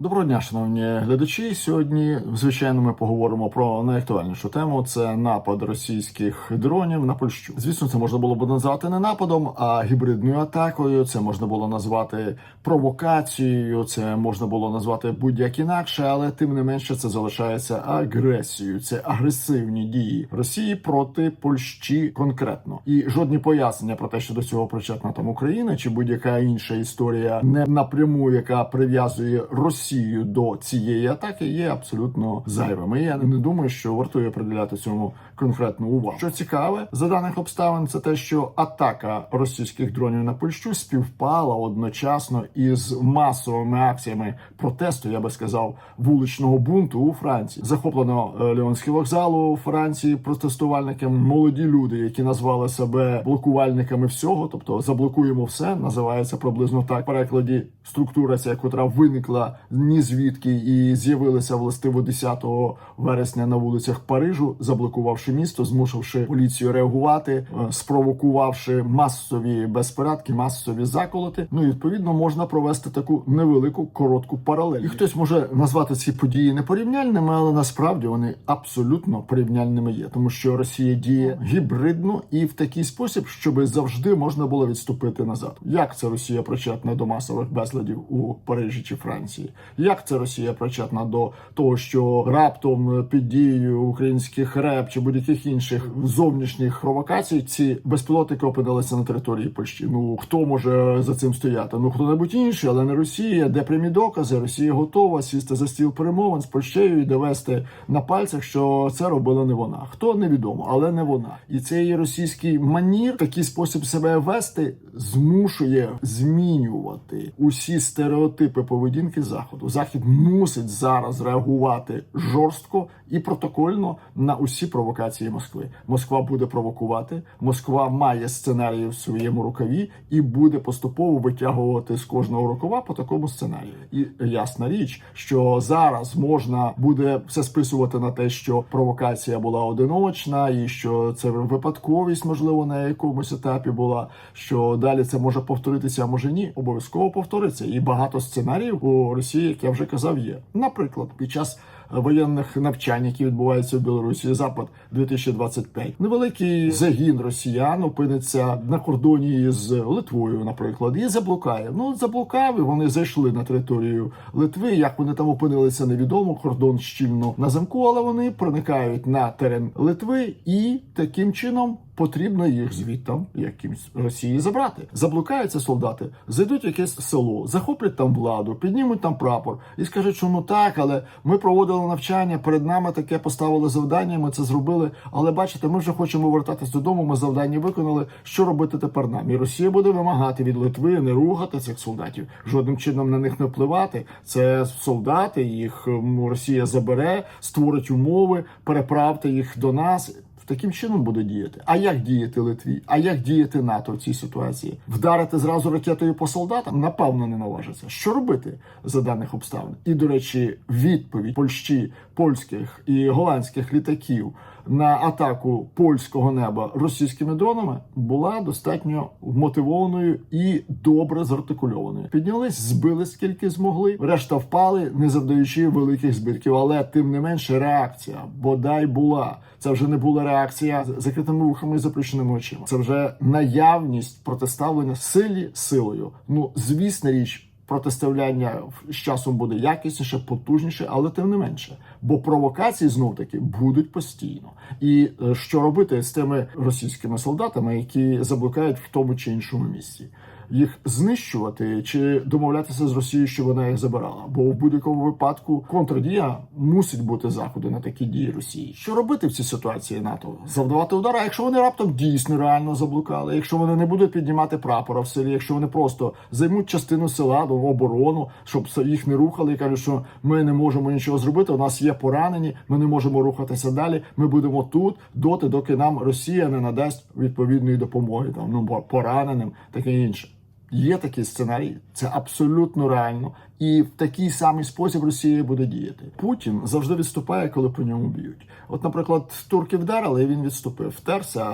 Доброго дня, шановні глядачі. Сьогодні, звичайно, ми поговоримо про найактуальнішу тему: це напад російських дронів на Польщу. Звісно, це можна було б назвати не нападом, а гібридною атакою. Це можна було назвати провокацією. Це можна було назвати будь-як інакше, але тим не менше це залишається агресією. Це агресивні дії Росії проти Польщі конкретно. І жодні пояснення про те, що до цього причетна там Україна чи будь-яка інша історія не напряму, яка прив'язує Росію до цієї атаки, є абсолютно зайвими. Я не думаю, що вартує приділяти цьому конкретну увагу. Що цікаве, за даних обставин, це те, що атака російських дронів на Польщу співпала одночасно із масовими акціями протесту, я би сказав, вуличного бунту у Франції. Захоплено е, Ліонський вокзал у Франції протестувальниками. Молоді люди, які назвали себе блокувальниками всього, тобто заблокуємо все, називається приблизно так. В перекладі структура ця, котра виникла ні звідки і з'явилася властиво 10 вересня на вулицях Парижу, заблокувавши місто, змусивши поліцію реагувати, е, спровокувавши масові безпорядки, масові заколоти. Ну і відповідно можна провести таку невелику коротку паралель. І хтось може назвати ці події непорівняльними, але насправді вони абсолютно порівняльними є, тому що Росія діє гібридно і в такий спосіб, щоб завжди можна було відступити назад. Як це Росія причетна до масових безладів у Парижі чи Франції? Як це Росія причетна до того, що раптом під дією українських реп чи будь-яких інших зовнішніх провокацій ці безпілотники опинилися на території Польщі? Ну хто може за цим стояти? Ну хто небудь інший, але не Росія. Де прямі докази? Росія готова сісти за стіл перемовин з Польщею і довести на пальцях, що це робила не вона. Хто невідомо, але не вона. І цей російський манір, такий спосіб себе вести, змушує змінювати усі стереотипи поведінки заходу. Захід мусить зараз реагувати жорстко і протокольно на усі провокації Москви. Москва буде провокувати. Москва має сценарії в своєму рукаві і буде поступово витягувати з кожного рукава по такому сценарію. І ясна річ, що зараз можна буде все списувати на те, що провокація була одиночна, і що це випадковість, можливо, на якомусь етапі була. Що далі це може повторитися, а може ні, обов'язково повториться. І багато сценаріїв у Росії, як я вже казав, є. Наприклад, під час воєнних навчань, які відбуваються в Білорусі, запад 2025 невеликий загін росіян опиниться на кордоні з Литвою, наприклад, і заблукає. Ну заблукав, і вони зайшли на територію Литви. Як вони там опинилися, невідомо. Кордон щільно на замку, але вони проникають на терен Литви і таким чином. Потрібно їх звідтам якимсь Росії забрати. Заблукаються солдати, зайдуть в якесь село, захоплять там владу, піднімуть там прапор і скажуть, що ну так, але ми проводили навчання. Перед нами таке поставили завдання. Ми це зробили. Але бачите, ми вже хочемо вертатись додому. Ми завдання виконали. Що робити тепер нам? І Росія буде вимагати від Литви не рухати цих солдатів, жодним чином на них не впливати. Це солдати, їх Росія забере, створить умови, переправте їх до нас. Таким чином буде діяти. А як діяти Литві? А як діяти НАТО в цій ситуації? Вдарити зразу ракетою по солдатам? Напевно, не наважиться. Що робити за даних обставин? І до речі, відповідь Польщі, польських і голландських літаків на атаку польського неба російськими дронами була достатньо мотивованою і добре зартикульованою. Піднялись, збили скільки змогли. Решта впали, не завдаючи великих збитків. Але тим не менше, реакція бодай була. Це вже не була реакція з закритими вухами і заплющеними очима. Це вже наявність протиставлення силі силою. Ну звісна річ. Протиставляння з часом буде якісніше, потужніше, але тим не менше. Бо провокації знов таки будуть постійно. І е, що робити з тими російськими солдатами, які заблукають в тому чи іншому місці? Їх знищувати чи домовлятися з Росією, що вона їх забирала? Бо в будь-якому випадку контрдія мусить бути заходи на такі дії Росії. Що робити в цій ситуації НАТО? Завдавати удар, а якщо вони раптом дійсно реально заблукали, якщо вони не будуть піднімати прапора в селі, якщо вони просто займуть частину села до оборону, щоб їх не рухали і кажуть, що ми не можемо нічого зробити. У нас є поранені, ми не можемо рухатися далі. Ми будемо тут доти, доки нам Росія не надасть відповідної допомоги, там ну пораненим, таке інше. Є такий сценарій, це абсолютно реально, І в такий самий спосіб Росія буде діяти. Путін завжди відступає, коли по ньому б'ють. От, наприклад, турки вдарили, і він відступив, втерся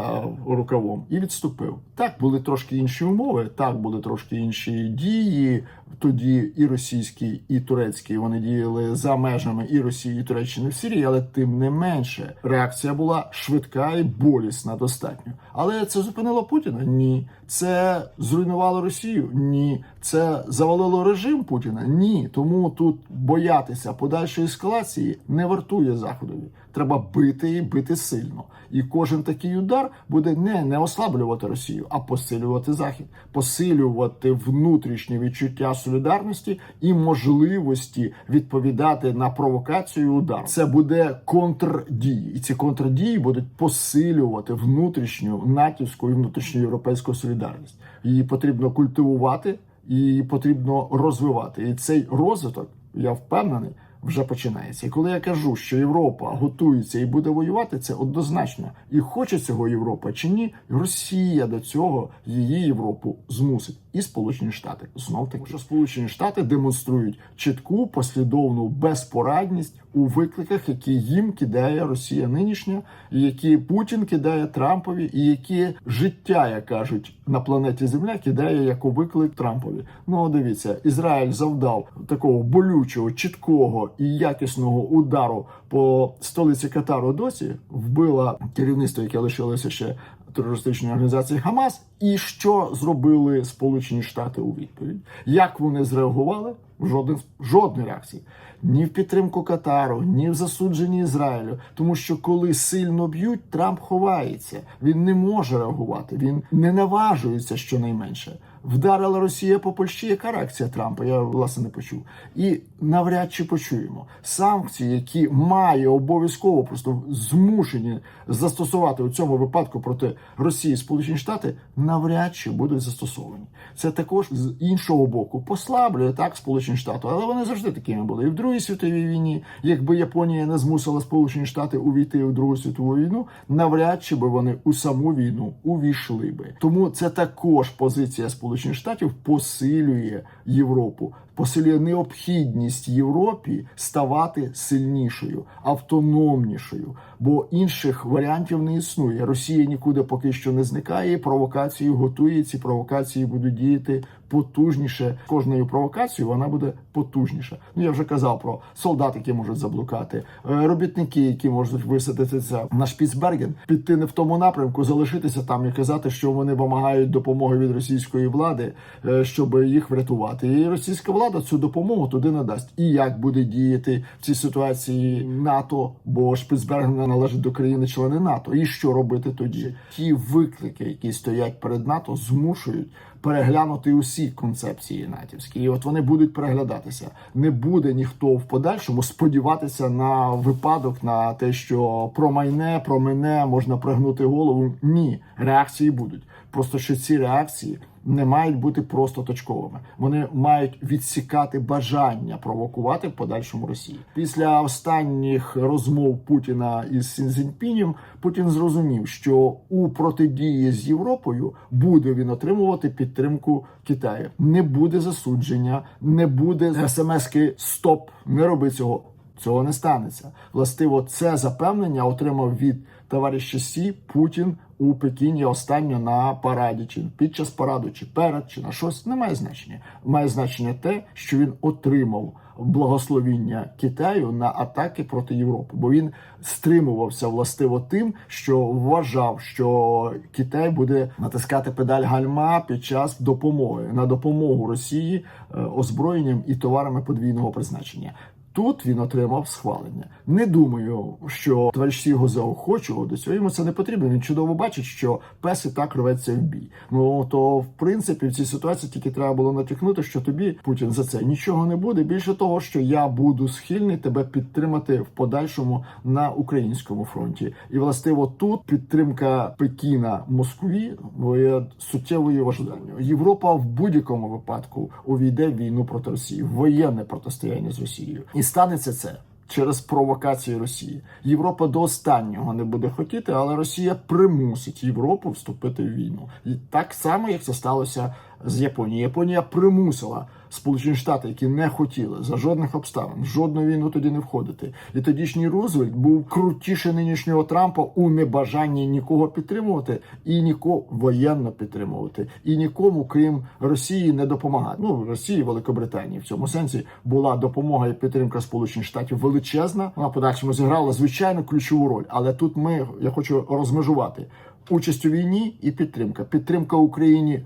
рукавом і відступив. Так були трошки інші умови, так були трошки інші дії. Тоді і російські, і турецькі вони діяли за межами і Росії, і Туреччини в Сирії, але тим не менше реакція була швидка і болісна достатньо. Але це зупинило Путіна? Ні. Це зруйнувало Росію? Ні. Це завалило режим Путіна? Ні. Тому тут боятися подальшої ескалації не вартує заходові. Треба бити і бити сильно. І кожен такий удар буде не, не ослаблювати Росію, а посилювати Захід, посилювати внутрішнє відчуття солідарності і можливості відповідати на провокацію. Удар це буде контрдії, і ці контрдії будуть посилювати внутрішню натівську і внутрішньоєвропейську солідарність. Її потрібно культивувати, її потрібно розвивати. І цей розвиток, я впевнений вже починається. І коли я кажу, що Європа готується і буде воювати, це однозначно. І хоче цього Європа чи ні, Росія до цього її Європу змусить. І Сполучені Штати знов таки, що Сполучені Штати демонструють чітку послідовну безпорадність у викликах, які їм кидає Росія нинішня, які Путін кидає Трампові, і які життя, як кажуть, на планеті Земля кидає як у виклик Трампові. Ну дивіться, Ізраїль завдав такого болючого, чіткого і якісного удару по столиці Катару. Досі вбила керівництво, яке лишилося ще терористичної організації Хамас. І що зробили Сполучені Штати у відповідь? Як вони зреагували? Жоден жодної реакції. Ні в підтримку Катару, ні в засудженні Ізраїлю. Тому що коли сильно б'ють, Трамп ховається. Він не може реагувати. Він не наважується щонайменше. Вдарила Росія по Польщі. Яка реакція Трампа? Я власне не почув. І навряд чи почуємо санкції, які має обов'язково просто змушені застосувати у цьому випадку проти Росії Сполучені Штати, навряд чи будуть застосовані. Це також з іншого боку послаблює так Сполучені Штати, але вони завжди такими були. І в Другій світовій війні, якби Японія не змусила Сполучені Штати увійти у Другу світову війну, навряд чи би вони у саму війну увійшли би. Тому це також позиція Сполучених Штатів посилює Європу. Посилює необхідність Європі ставати сильнішою, автономнішою, бо інших варіантів не існує. Росія нікуди поки що не зникає. Провокації готує. Ці провокації будуть діяти потужніше. Кожною провокацією вона буде потужніша. Ну я вже казав про солдат, які можуть заблукати, е, робітники, які можуть висадитися на Шпіцберген, піти не в тому напрямку, залишитися там і казати, що вони вимагають допомоги від російської влади, е, щоб їх врятувати. І російська влада цю допомогу туди надасть. І як буде діяти в цій ситуації НАТО, бо Шпіцберген належить до країни-члени НАТО. І що робити тоді? Ті виклики, які стоять перед НАТО, змушують переглянути усі концепції натівські, і от вони будуть переглядатися. Не буде ніхто в подальшому сподіватися на випадок на те, що про майне, про мене можна пригнути голову. Ні, реакції будуть. Просто що ці реакції не мають бути просто точковими. Вони мають відсікати бажання провокувати в подальшому Росії. Після останніх розмов Путіна із Сінзіньпінем Путін зрозумів, що у протидії з Європою буде він отримувати підтримку Китаю. Не буде засудження, не буде смски «Стоп, не роби цього. Цього не станеться. Властиво, це запевнення отримав від товариша Сі Путін у Пекіні останньо на параді, чи під час параду, чи перед, чи на щось не має значення. Має значення те, що він отримав благословіння Китаю на атаки проти Європи, бо він стримувався властиво тим, що вважав, що Китай буде натискати педаль гальма під час допомоги на допомогу Росії е, озброєнням і товарами подвійного призначення. Тут він отримав схвалення. Не думаю, що товариші його заохочував до цього. Йому це не потрібно. Він чудово бачить, що пес і так рветься в бій. Ну то в принципі в цій ситуації тільки треба було натякнути, що тобі Путін за це нічого не буде. Більше того, що я буду схильний тебе підтримати в подальшому на українському фронті. І властиво тут підтримка Пекіна Москві є суттєвою важливою. Європа в будь-якому випадку увійде в війну проти Росії, воєнне протистояння з Росією. І станеться це через провокації Росії. Європа до останнього не буде хотіти, але Росія примусить Європу вступити в війну. І так само, як це сталося з Японією. Японія примусила Сполучені Штати, які не хотіли за жодних обставин, жодну війну тоді не входити. І тодішній Рузвельт був крутіше нинішнього Трампа у небажанні нікого підтримувати і нікого воєнно підтримувати, і нікому, крім Росії, не допомагати. Ну Росії, Великобританії в цьому сенсі була допомога і підтримка Сполучених Штатів величезна. Вона подальшому зіграла звичайно ключову роль. Але тут ми я хочу розмежувати участь у війні і підтримка. Підтримка Україні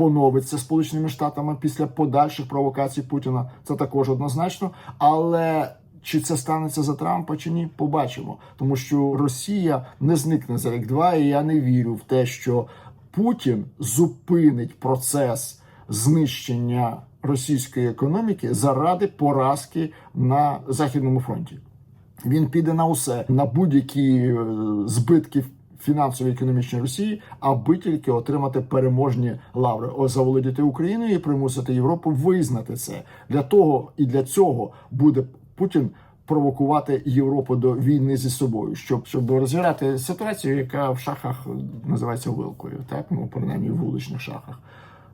поновиться Сполученими Штатами після подальших провокацій Путіна. Це також однозначно. Але чи це станеться за Трампа чи ні, побачимо, тому що Росія не зникне за рік-два, і я не вірю в те, що Путін зупинить процес знищення російської економіки заради поразки на західному фронті. Він піде на усе на будь-які е, збитки фінансової економічної Росії, аби тільки отримати переможні лаври, заволодіти Україною і примусити Європу визнати це. Для того і для цього буде Путін провокувати Європу до війни зі собою, щоб щоб розіграти ситуацію, яка в шахах називається вилкою, так ну принаймні в вуличних шахах.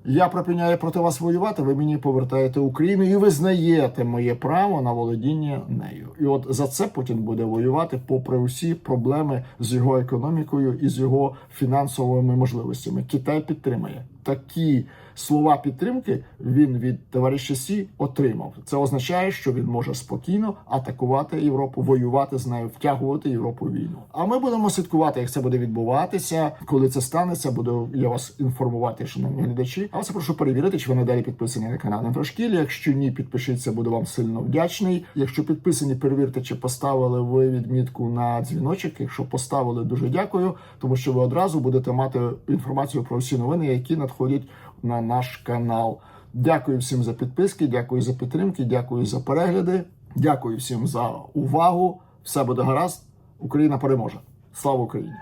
Я припиняю проти вас воювати. Ви мені повертаєте Україну і визнаєте моє право на володіння нею. І от за це Путін буде воювати, попри усі проблеми з його економікою і з його фінансовими можливостями. Китай підтримає такі слова підтримки. Він від товариша Сі отримав. Це означає, що він може спокійно атакувати Європу, воювати з нею, втягувати Європу в війну. А ми будемо слідкувати, як це буде відбуватися. Коли це станеться, буду я вас інформувати, шановні глядачі. А вас прошу перевірити, чи ви надалі підписані на канал Інфошкіль. Якщо ні, підпишіться, буду вам сильно вдячний. Якщо підписані, перевірте, чи поставили ви відмітку на дзвіночок. Якщо поставили, дуже дякую, тому що ви одразу будете мати інформацію про всі новини, які надходять на наш канал. Дякую всім за підписки, дякую за підтримки, дякую за перегляди. Дякую всім за увагу. Все буде гаразд. Україна переможе. Слава Україні!